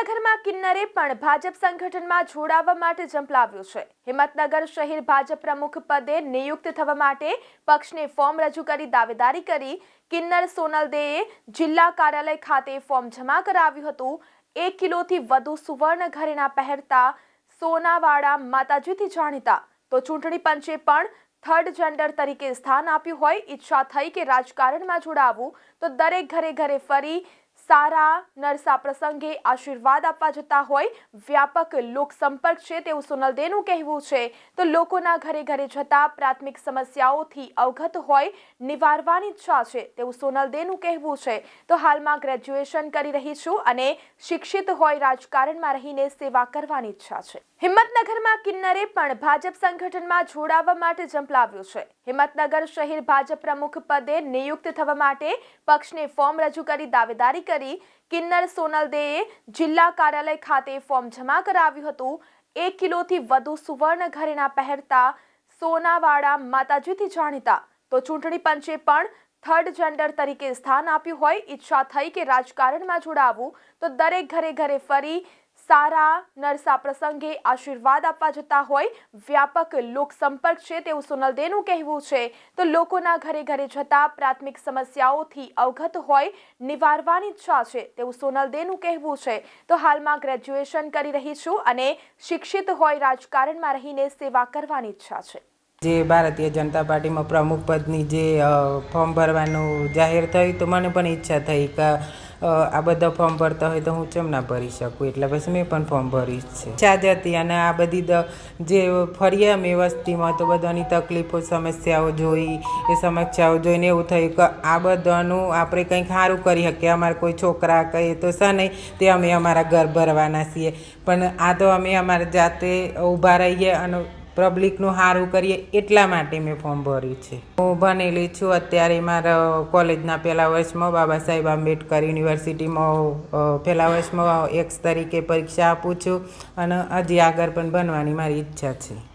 હિંમતનગરમાં કિન્નરે પણ ભાજપ સંગઠનમાં જોડાવા માટે ઝંપલાવ્યું છે. હિંમતનગર શહેર ભાજપ પ્રમુખ પદે નિયુક્ત થવા માટે પક્ષને ફોર્મ રજૂ કરી દાવેદારી કરી કિન્નર સોનલ દેએ જિલ્લા કાર્યાલય ખાતે ફોર્મ જમા કરાવ્યું હતું. એક કિલોથી વધુ સુવર્ણ ઘરેણા પહેરતા સોનાવાળા માતાજીથી જાણીતા. તો ચૂંટણી પંચે પણ થર્ડ જેન્ડર તરીકે સ્થાન આપ્યું હોય, ઈચ્છા થઈ કે રાજકારણમાં જોડાવવું તો દરેક ઘરે ઘરે ફરી સારા નરસા પ્રસંગે આશીર્વાદ આપવા જતા હોય, વ્યાપક લોક સંપર્ક છે તેવું સોનલદેનું કહેવું છે. તો લોકોના ઘરે ઘરે જતા પ્રાથમિક સમસ્યાઓથી અવગત હોય, નિવારવાની ઈચ્છા છે તેવું સોનલદેનું કહેવું છે. તો હાલમાં ગ્રેજ્યુએશન કરી રહી છું અને શિક્ષિત હોય રાજકારણમાં રહીને સેવા કરવાની ઈચ્છા છે. હિંમતનગરમાં કિન્નરે પણ ભાજપ સંગઠનમાં જોડાવા માટે ઝંપલાવ્યું છે. હિંમતનગર શહેર ભાજપ પ્રમુખ પદે નિયુક્ત થવા માટે પક્ષને ફોર્મ રજૂ કરી દાવેદારી કરી કિન્નર સોનલદેએ જિલ્લા કાર્યાલય ખાતે ફોર્મ જમા કરાવ્યું હતું. એક કિલોથી વધુ સુવર્ણ ઘરેણા પહેરતા સોનાવાળા માતાજીથી જાણીતા. તો ચૂંટણી પંચે પણ થર્ડ જેન્ડર તરીકે સ્થાન આપ્યું હોય, ઈચ્છા થઈ કે રાજકારણમાં જોડાવવું તો દરેક ઘરે ઘરે ફરી સારા નરસા પ્રસંગે આશીર્વાદ આપવા જતા હોય. વ્યાપક લોક સંપર્ક છે તેવું સોનલદેનું કહેવું છે. તો લોકોના ઘરે ઘરે જતા પ્રાથમિક સમસ્યાઓથી અવગત હોય, નિવારવાની ઈચ્છા છે તેવું સોનલદેનું કહેવું છે. તો હાલમાં ગ્રેજ્યુએશન કરી રહી છું અને શિક્ષિત હોય રાજકારણમાં રહીને સેવા કરવાની ઈચ્છા છે. જે ભારતીય જનતા પાર્ટીમાં પ્રમુખ પદની જે ફોર્મ ભરવાનું જાહેર થયું તો મને પણ ઈચ્છા થઈ કે આ બધા ફોર્મ ભરતા હોય તો હું કેમ ના ભરી શકું? એટલે પછી મેં પણ ફોર્મ ભર્યું જ છે. ઈચ્છા હતી અને આ બધી જે ફરીએ અમે વસ્તીમાં તો બધાની તકલીફો, સમસ્યાઓ જોઈ, એ સમસ્યાઓ જોઈને એવું થયું કે આ બધાનું આપણે કંઈક સારું કરી શકીએ. અમારે કોઈ છોકરા કહીએ તો શા નહીં, તે અમે અમારા ઘર ભરવાના છીએ. પણ આ તો અમે અમારા જાતે ઊભા રહીએ અને પબ્લિકનું સારું કરીએ એટલા માટે મેં ફોર્મ ભર્યું છે. હું ભણેલી છું. અત્યારે મારા કોલેજના પહેલા વર્ષમાં બાબા સાહેબ આંબેડકર યુનિવર્સિટીમાં પહેલા વર્ષમાં એક્સ તરીકે પરીક્ષા આપું છું અને હજી આગળ પણ બનવાની મારી ઈચ્છા છે.